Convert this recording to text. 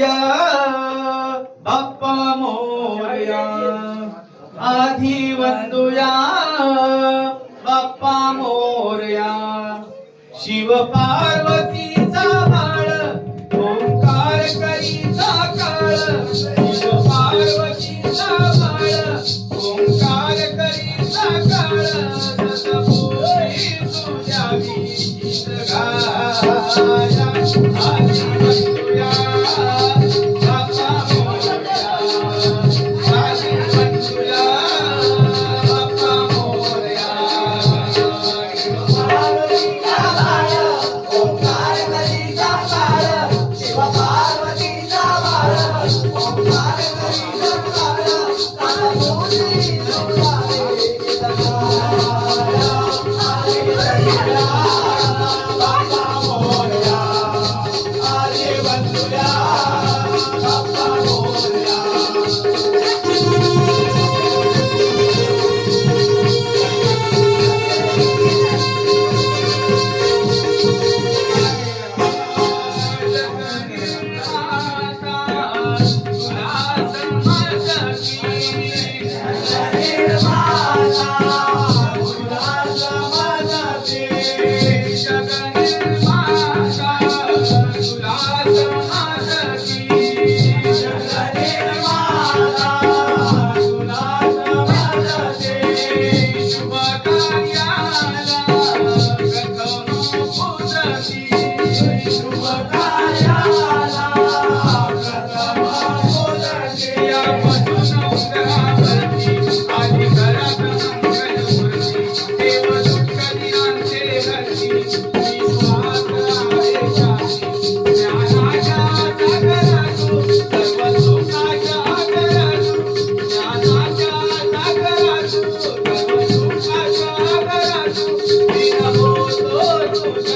या बाप्पा मोरया आधी वंदुया Bappa Morya Shiv Parvati Mira more.